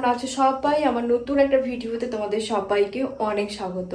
কেমন আছো সবাই? আমার নতুন একটা ভিডিওতে তোমাদের সবাইকে অনেক স্বাগত।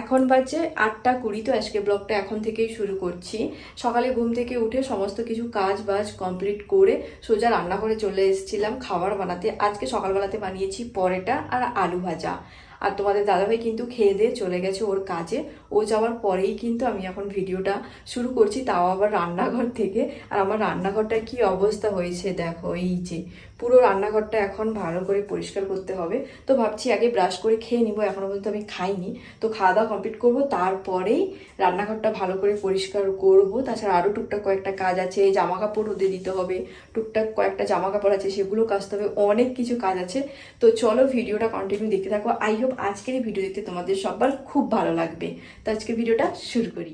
এখন বাজে আটটা কুড়ি, তো আজকে ব্লগটা এখন থেকেই শুরু করছি। সকালে ঘুম থেকে উঠে সমস্ত কিছু কাজ বাজ কমপ্লিট করে সোজা রান্না করে চলে এসেছিলাম খাবার বানাতে। আজকে সকালবেলাতে বানিয়েছি পরেটা আর আলু ভাজা। আর তোমাদের দাদাভাই কিন্তু খেয়ে দিয়ে চলে গেছে ওর কাজে। ও যাওয়ার পরেই কিন্তু আমি এখন ভিডিওটা শুরু করছি, তাও আবার রান্নাঘর থেকে। আর আমার রান্নাঘরটার কি অবস্থা হয়েছে দেখো, এই যে পুরো রান্নাঘরটা এখন ভালো করে পরিষ্কার করতে হবে। তো ভাবছি আগে ব্রাশ করে খেয়ে নিবো এখনও পর্যন্ত আমি খাইনি। তো খাওয়া দাওয়া কমপ্লিট করব, তারপরেই রান্নাঘরটা ভালো করে পরিষ্কার করব। তাছাড়া আরও টুকটাক কয়েকটা কাজ আছে জামা কাপড় রোদে দিতে হবে। টুকটাক কয়েকটা জামা কাপড় আছে, সেগুলো কাচতে হবে, অনেক কিছু কাজ আছে। তো চলো ভিডিওটা কন্টিনিউ দেখতে থাকো। আই হোপ আজকের ভিডিও দেখতে তোমাদের সবার খুব ভালো লাগবে। তো আজকের ভিডিওটা শুরু করি।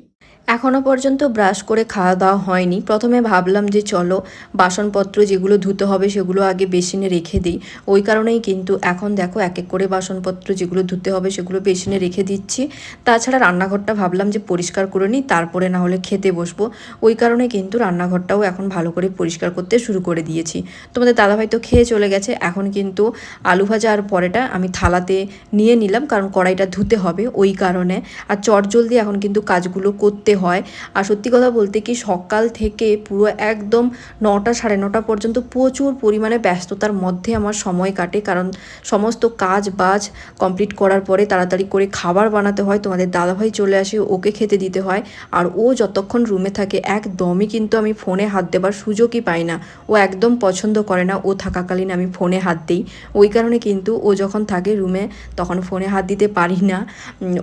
এখনও পর্যন্ত ব্রাশ করে খাওয়া দাওয়া হয়নি। প্রথমে ভাবলাম যে চলো, বাসনপত্র যেগুলো ধুতে হবে সেগুলো আগে বেসিনে রেখে দিই। ওই কারণেই কিন্তু এখন দেখো এক এক করে বাসনপত্র যেগুলো ধুতে হবে সেগুলো বেসিনে রেখে দিচ্ছি। তাছাড়া রান্নাঘরটা ভাবলাম যে পরিষ্কার করে নিই, তারপরে না হলে খেতে বসবো। ওই কারণে কিন্তু রান্নাঘরটাও এখন ভালো করে পরিষ্কার করতে শুরু করে দিয়েছি। তোমাদের দাদাভাই তো খেয়ে চলে গেছে, এখন কিন্তু আলু ভাজা আর পরেটা আমি থালাতে নিয়ে নিলাম, কারণ কড়াইটা ধুতে হবে ওই কারণে। আর চটজলদি এখন কিন্তু কাজগুলো করতে হয়। আর সত্যি কথা বলতে কি সকাল থেকে পুরো একদম নটা সাড়ে নটা পর্যন্ত প্রচুর পরিমাণে ব্যস্ততার মধ্যে আমার সময় কাটে। কারণ সমস্ত কাজ বাজ কমপ্লিট করার পরে তাড়াতাড়ি করে খাবার বানাতে হয়। তোমাদের দাদাভাই চলে আসে, ওকে খেতে দিতে হয়। আর ও যতক্ষণ রুমে থাকে, একদমই কিন্তু আমি ফোনে হাত দেবার সুযোগই পাই না। ও একদম পছন্দ করে না, ও থাকাকালীন আমি ফোনে হাত দিই। ওই কারণে কিন্তু ও যখন থাকে রুমে তখন ফোনে হাত দিতে পারি না।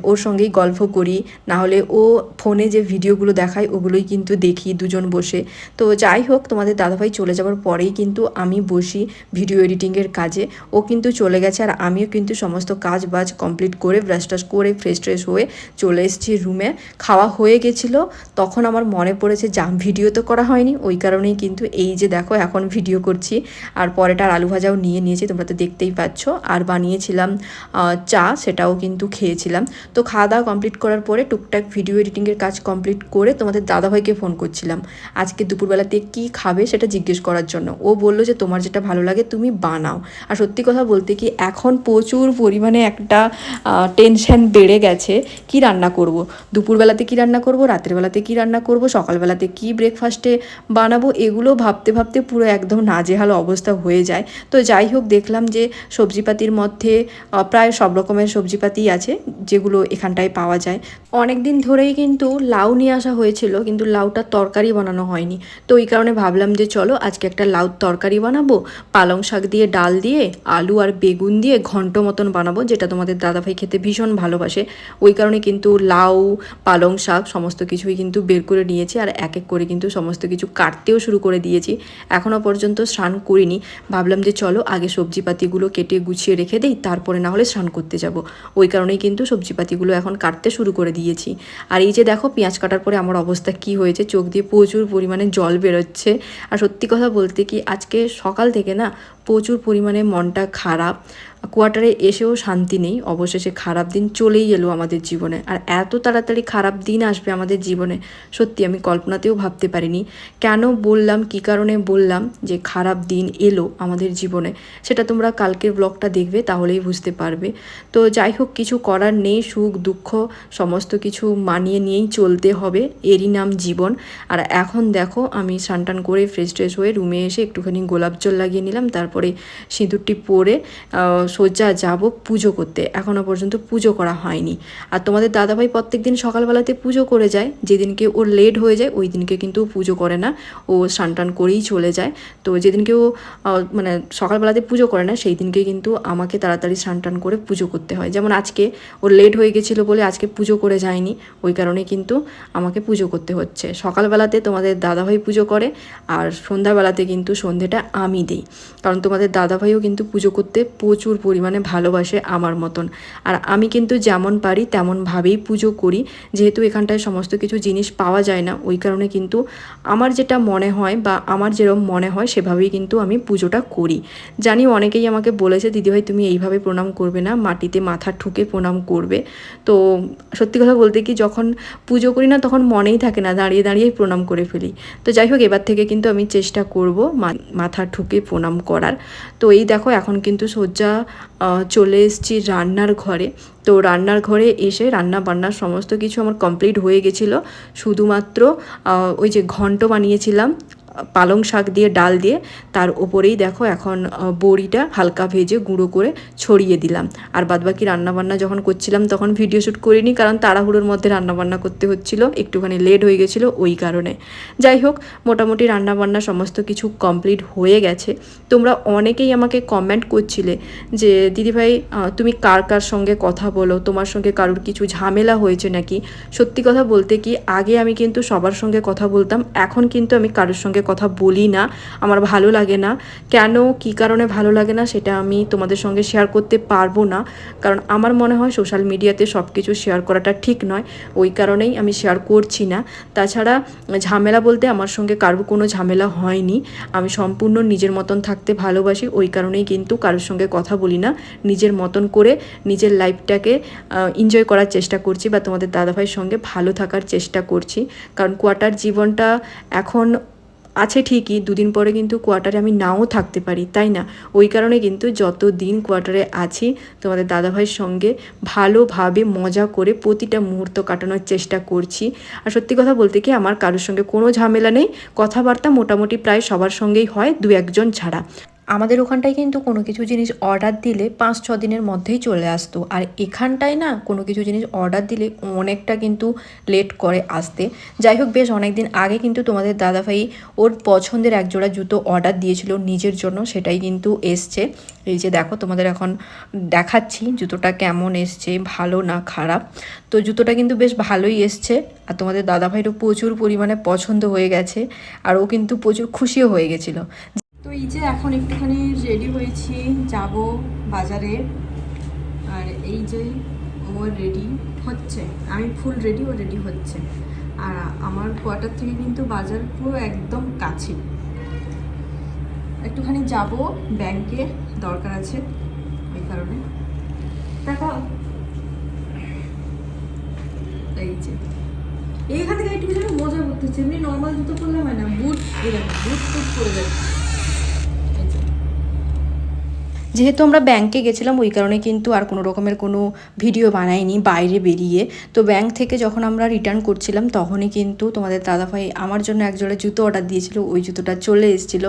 ওর সঙ্গেই গল্প করি। না হলে ও ফোনে যে ভিডিওগুলো দেখায় ওগুলোই কিন্তু দেখি দুজন বসে। তো যাই হোক, তোমাদের দাদাভাই চলে যাওয়ার পরেই কিন্তু আমি বসি ভিডিও এডিটিংয়ের কাজে। ও কিন্তু চলে গেছে আর আমিও কিন্তু সমস্ত কাজ বাজ কমপ্লিট করে, ব্রাশ টাশ করে, ফ্রেশ ট্রেশ হয়ে চলে এসেছি রুমে। খাওয়া হয়ে গেছিল, তখন আমার মনে পড়েছে যা ভিডিও তো করা হয়নি, ওই কারণেই কিন্তু এই যে দেখো এখন ভিডিও করছি। আর পরেটার আলু ভাজাও নিয়ে নিয়েছি, তোমরা তো দেখতেই পাচ্ছ। আর বানিয়েছিলাম চা, সেটাও কিন্তু খেয়েছিলাম। তো খাওয়া দাওয়া কমপ্লিট করার পরে টুকটাক ভিডিও এডিটিংয়ের কাজ কমপ্লিট করে তোমাদের দাদাভাইকে ফোন করছিলাম। আজকে দুপুরবেলাতে কি খাবে সেটা জিজ্ঞেস করার জন্য। ও বলল যে, তোমার যেটা ভালো লাগে তুমি বানাও। আর সত্যি কথা বলতে কি, এখন প্রচুর পরিমাণে একটা টেনশন বেড়ে গেছে। কি রান্না করব? দুপুরবেলাতে কি রান্না করব? রাতের বেলাতে কি রান্না করব? সকালবেলাতে কি ব্রেকফাস্টে বানাবো? এগুলো ভাবতে ভাবতে পুরো একদম নাজেহাল অবস্থা হয়ে যায়। তো যাই হোক, দেখলাম যে, সবজিপাতির মধ্যে প্রায় সব রকমের সবজিপাতি আছে, যেগুলো এখানটায় পাওয়া যায়। অনেক দিন ধরেই কিন্তু লাউ নিয়ে আসা হয়েছিল, কিন্তু লাউটার তরকারি বানানো হয়নি। তো ওই কারণে ভাবলাম যে চলো আজকে একটা লাউ তরকারি বানাবো, পালং শাক দিয়ে, ডাল দিয়ে, আলু আর বেগুন দিয়ে ঘন্ট মতন বানাবো, যেটা তোমাদের দাদাভাই খেতে ভীষণ ভালোবাসে। ওই কারণে কিন্তু লাউ, পালং শাক সমস্ত কিছুই কিন্তু বের করে নিয়েছি আর এক এক করে কিন্তু সমস্ত কিছু কাটতেও শুরু করে দিয়েছি। এখনও পর্যন্ত স্নান করিনি। ভাবলাম যে চলো আগে সবজিপাতিগুলো কেটে গুছিয়ে রেখে দিই, তারপরে না হলে স্নান করতে যাব। ওই কারণেই কিন্তু সবজিপাতিগুলো এখন কাটতে শুরু করে দিয়েছি। আর এই যে দেখো পেঁয়াজ কাটার পরে আমার অবস্থা কি হয়েছে, চোখ দিয়ে প্রচুর পরিমাণে জল বেরোচ্ছে। আর সত্যি কথা বলতে কি, আজকে সকাল থেকে না প্রচুর পরিমাণে মনটা খারাপ। কোয়ার্টারে এসেও শান্তি নেই। অবশেষে খারাপ দিন চলেই এলো আমাদের জীবনে। আর এত তাড়াতাড়ি খারাপ দিন আসবে আমাদের জীবনে, সত্যি আমি কল্পনাতেও ভাবতে পারিনি। কেন বললাম, কি কারণে বললাম যে খারাপ দিন এলো আমাদের জীবনে, সেটা তোমরা কালকের ব্লগটা দেখবে, তাহলেই বুঝতে পারবে। তো যাই হোক, কিছু করার নেই, সুখ, দুঃখ, সমস্ত কিছু মানিয়ে নিয়েই চলতে হবে, এরই নাম জীবন। আর এখন দেখো, আমি স্নান করে ফ্রেশ ট্রেশ হয়ে রুমে এসে একটুখানি গোলাপ জল লাগিয়ে নিলাম, তারপরে সিঁদুরটি পরে সোজা যাব পুজো করতে। এখনও পর্যন্ত পুজো করা হয়নি। আর তোমাদের দাদাভাই প্রত্যেক দিন সকালবেলাতে পুজো করে যায়। যেদিনকে ওর লেট হয়ে যায় ওই দিনকে কিন্তু পুজো করে না। ও স্নান টান করেই চলে যায়। তো যেদিনকে ও মানে সকালবেলাতে পুজো করে না সেই দিনকে কিন্তু আমাকে তাড়াতাড়ি স্নান টান করে পুজো করতে হয়। যেমন আজকে ওর লেট হয়ে গেছিল বলে আজকে পুজো করে যায়নি, ওই কারণে কিন্তু আমাকে পুজো করতে হচ্ছে। সকালবেলাতে তোমাদের দাদাভাই পুজো করে, আর সন্ধ্যাবেলাতে কিন্তু সন্ধেটা আমি দিই। কারণ তোমাদের দাদাভাইও কিন্তু পুজো করতে প্রচুর পরিমাণে ভালোবাসে আমার মতন। আর আমি কিন্তু যেমন পারি তেমনভাবেই পুজো করি। যেহেতু এখানটায় সমস্ত কিছু জিনিস পাওয়া যায় না ওই কারণে কিন্তু আমার যেটা মনে হয় বা আমার যেরকম মনে হয় সেভাবেই কিন্তু আমি পুজোটা করি। জানি অনেকেই আমাকে বলেছে দিদিভাই তুমি এইভাবে প্রণাম করবে না মাটিতে মাথা ঠুকে প্রণাম করবে। তো সত্যি কথা বলতে কি যখন পুজো করি না তখন মনেই থাকে না দাঁড়িয়ে দাঁড়িয়েই প্রণাম করে ফেলি। তো যাই হোক এবার থেকে কিন্তু আমি চেষ্টা করব মাথা ঠুকে প্রণাম করার। তো এই দেখো এখন কিন্তু আহ, চলে এসেছি রান্নার ঘরে। তো রান্নার ঘরে এসে রান্না বান্নার সমস্ত কিছু আমার কমপ্লিট হয়ে গেছিল। শুধুমাত্র ওই যে ঘন্ট বানিয়েছিলাম পালং শাক দিয়ে, ডাল দিয়ে, তার ওপরেই দেখো এখন বড়িটা হালকা ভেজে গুঁড়ো করে ছড়িয়ে দিলাম। আর বাদবাকি রান্নাবান্না যখন করছিলাম তখন ভিডিও শ্যুট করিনি, কারণ তাড়াহুড়োর মধ্যে রান্নাবান্না করতে হচ্ছিল, একটুখানি লেট হয়ে গেছিল ওই কারণে। যাই হোক, মোটামুটি রান্নাবান্না সমস্ত কিছু কমপ্লিট হয়ে গেছে। তোমরা অনেকেই আমাকে কমেন্ট করছিলে যে, দিদিভাই তুমি কার কার সঙ্গে কথা বলো? তোমার সঙ্গে কারোর কিছু ঝামেলা হয়েছে নাকি? সত্যি কথা বলতে কি, আগে আমি কিন্তু সবার সঙ্গে কথা বলতাম, এখন কিন্তু আমি কারোর সঙ্গে কথা বলি না, আমার ভালো লাগে না। কেন, কি কারণে ভালো লাগে না, সেটা আমি তোমাদের সঙ্গে শেয়ার করতে পারব না। কারণ আমার মনে হয় সোশ্যাল মিডিয়াতে সব কিছু শেয়ার করাটা ঠিক নয়, ওই কারণেই আমি শেয়ার করছি না। তাছাড়া, ঝামেলা বলতে আমার সঙ্গে কারোর কোনো ঝামেলা হয়নি। আমি সম্পূর্ণ নিজের মতন থাকতে ভালোবাসি, ওই কারণেই কিন্তু কারোর সঙ্গে কথা বলি না। নিজের মতন করে নিজের লাইফটাকে এনজয় করার চেষ্টা করছি বা তোমাদের দাদাভাইয়ের সঙ্গে ভালো থাকার চেষ্টা করছি। কারণ কোয়ার্টার জীবনটা এখন আছে ঠিকই, দুদিন পরে কিন্তু কোয়ার্টারে আমি নাও থাকতে পারি, তাই না? ওই কারণে কিন্তু যত দিন কোয়ার্টারে আছি, তোমাদের দাদাভাইয়ের সঙ্গে ভালোভাবে মজা করে প্রতিটা মুহূর্ত কাটানোর চেষ্টা করছি। আর সত্যি কথা বলতে কি, আমার কারোর সঙ্গে কোনো ঝামেলা নেই, কথাবার্তা মোটামুটি প্রায় সবার সঙ্গেই হয় দু একজন ছাড়া। আমাদের ওখানটায় কিন্তু কোনো কিছু জিনিস অর্ডার দিলে পাঁচ, ছ দিনের মধ্যেই চলে আসতো। আর এখানটায় না কোনো কিছু জিনিস অর্ডার দিলে অনেকটা কিন্তু লেট করে আসতে। যাই হোক, বেশ অনেক দিন আগে কিন্তু তোমাদের দাদাভাই ওর পছন্দের একজোড়া জুতো অর্ডার দিয়েছিল নিজের জন্য, সেটাই কিন্তু এসছে। এই যে দেখো, তোমাদের এখন দেখাচ্ছি জুতোটা কেমন এসছে, ভালো না খারাপ। তো জুতোটা কিন্তু বেশ ভালোই এসছে। আর তোমাদের দাদাভাইরও প্রচুর পরিমাণে পছন্দ হয়ে গেছে। আর ও কিন্তু প্রচুর খুশিও হয়ে গেছিল। এই যে এখন একটুখানি রেডি হয়েছি, যাব বাজারে। আর এই যে ও রেডি হচ্ছে। আমি ফুল রেডি ও রেডি হচ্ছে। আর আমার কোয়ার্টার থেকে কিন্তু বাজার পুরো একদম কাছে। একটুখানি যাব ব্যাংকে দরকার আছে এই কারণে। টাকা এই যে। এইখান থেকে একটু মজা করতে হচ্ছে এমনি নর্মাল জুতো পরলে হয় না, বুট এরকম বুট টুট পরে যাচ্ছে। যেহেতু আমরা ব্যাংকে গেছিলাম, ওই কারণে কিন্তু আর কোনো রকমের কোনো ভিডিও বানাইনি বাইরে বেরিয়ে। তো ব্যাংক থেকে যখন আমরা রিটার্ন করছিলাম, তখনই কিন্তু তোমাদের দাদাভাই আমার জন্য একজোড়া জুতো অর্ডার দিয়েছিল, ওই জুতোটা চলে এসেছিল।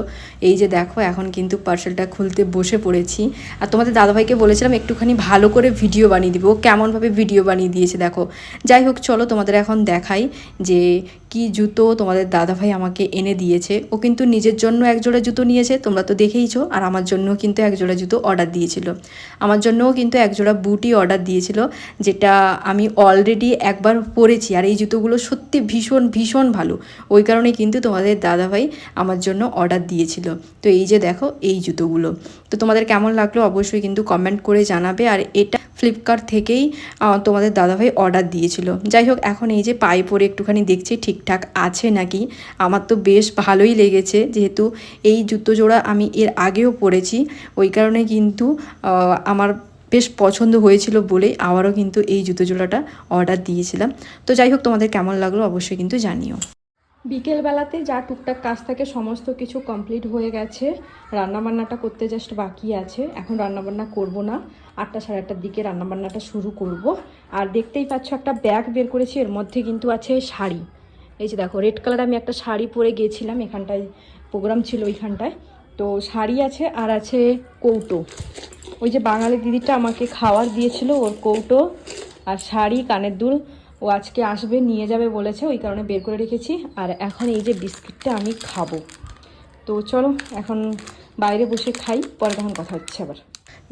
এই যে দেখো, এখন কিন্তু পার্সেলটা খুলতে বসে পড়েছি। আর তোমাদের দাদাভাইকে বলেছিলাম, একটুখানি ভালো করে ভিডিও বানিয়ে দিব। ও কেমনভাবে ভিডিও বানিয়ে দিয়েছে দেখো। যাই হোক, চলো তোমাদের এখন দেখাই যে কি জুতো তোমাদের দাদাভাই আমাকে এনে দিয়েছে। ও কিন্তু নিজের জন্য একজোড়া জুতো নিয়েছে, তোমরা তো দেখেইছো, আর আমার জন্য কিন্তু একজোড়া জুতো অর্ডার দিয়েছিল। আমার জন্যও কিন্তু একজোড়া বুটই অর্ডার দিয়েছিল, যেটা আমি অলরেডি একবার পরেছি। আর এই জুতোগুলো সত্যি ভীষণ ভীষণ ভালো। ওই কারণে কিন্তু তোমাদের দাদাভাই আমার জন্য অর্ডার দিয়েছিল। তো এই যে দেখো, এই জুতোগুলো। তো তোমাদের কেমন লাগল অবশ্যই কিন্তু কমেন্ট করে জানাবে। আর এটা ফ্লিপকার্ট থেকেই তোমাদের দাদাভাই অর্ডার দিয়েছিল। যাই হোক, এখন এই যে পায়ে পরে একটুখানি দেখছি ঠিকঠাক আছে নাকি। আমার তো বেশ ভালোই লেগেছে, যেহেতু এই জুতো জোড়া আমি এর আগেও পরেছি। ওই কারণে কিন্তু আমার বেশ পছন্দ হয়েছিল বলেই আবারও কিন্তু এই জুতো জোড়াটা অর্ডার দিয়েছিলাম। তো যাই হোক, তোমাদের কেমন লাগল অবশ্যই কিন্তু জানিও। বিকেলবেলাতে যা টুকটাক কাজ থাকে, সমস্ত কিছু কমপ্লিট হয়ে গেছে। রান্নাবান্নাটা করতে জাস্ট বাকি আছে। এখন রান্নাবান্না করব না। আটটা সাড়ে আটটার দিকে রান্নাবান্নাটা শুরু করব। আর দেখতেই পাচ্ছ, একটা ব্যাগ বের করেছি। এর মধ্যে কিন্তু আছে শাড়ি। এই যে দেখো রেড কালার আমি একটা শাড়ি পরে গিয়েছিলাম এখানটায় প্রোগ্রাম ছিল ওইখানটায়। তো শাড়ি আছে আর আছে কৌটো। ওই যে বাঙালি দিদিটা আমাকে খাওয়ার দিয়েছিল ওর কৌটো আর শাড়ি কানের দুল। ও আজকে আসবে, নিয়ে যাবে বলেছে, ওই কারণে বের করে রেখেছি। আর এখন এই যে বিস্কিটটা আমি খাব। তো চলো, এখন বাইরে বসে খাই, পরে তখন কথা হচ্ছে আবার।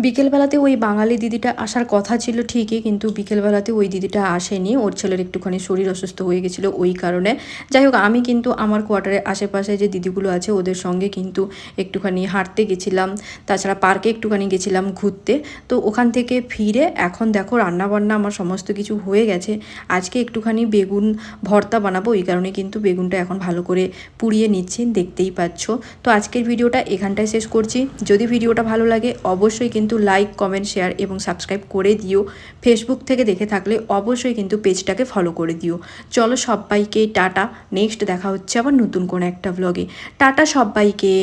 বিকেলবেলাতে ওই বাঙালি দিদিটা আসার কথা ছিল ঠিকই, কিন্তু বিকেলবেলাতে ওই দিদিটা আসেনি। ওর ছেলের একটুখানি শরীর অসুস্থ হয়ে গেছিল ওই কারণে। যাই হোক, আমি কিন্তু আমার কোয়ার্টারের আশেপাশে যে দিদিগুলো আছে, ওদের সঙ্গে কিন্তু একটুখানি হাঁটতে গেছিলাম। তাছাড়া পার্কে একটুখানি গেছিলাম ঘুরতে। তো ওখান থেকে ফিরে এখন দেখো রান্নাবান্না আমার সমস্ত কিছু হয়ে গেছে। আজকে একটুখানি বেগুন ভর্তা বানাবো, ওই কারণে কিন্তু বেগুনটা এখন ভালো করে পুড়িয়ে নিচ্ছি, দেখতেই পাচ্ছ। তো আজকের ভিডিওটা এখানটায় শেষ করছি। যদি ভিডিওটা ভালো লাগে, অবশ্যই কিন্তু লাইক কমেন্ট শেয়ার এবং সাবস্ক্রাইব করে দিও। ফেসবুক থেকে দেখে থাকলে অবশ্যই কিন্তু পেজটাকে ফলো করে দিও। চলো সবাইকে টাটা। নেক্সট দেখা হচ্ছে আবার নতুন কোনো একটা ব্লগে টাটা সবাইকে।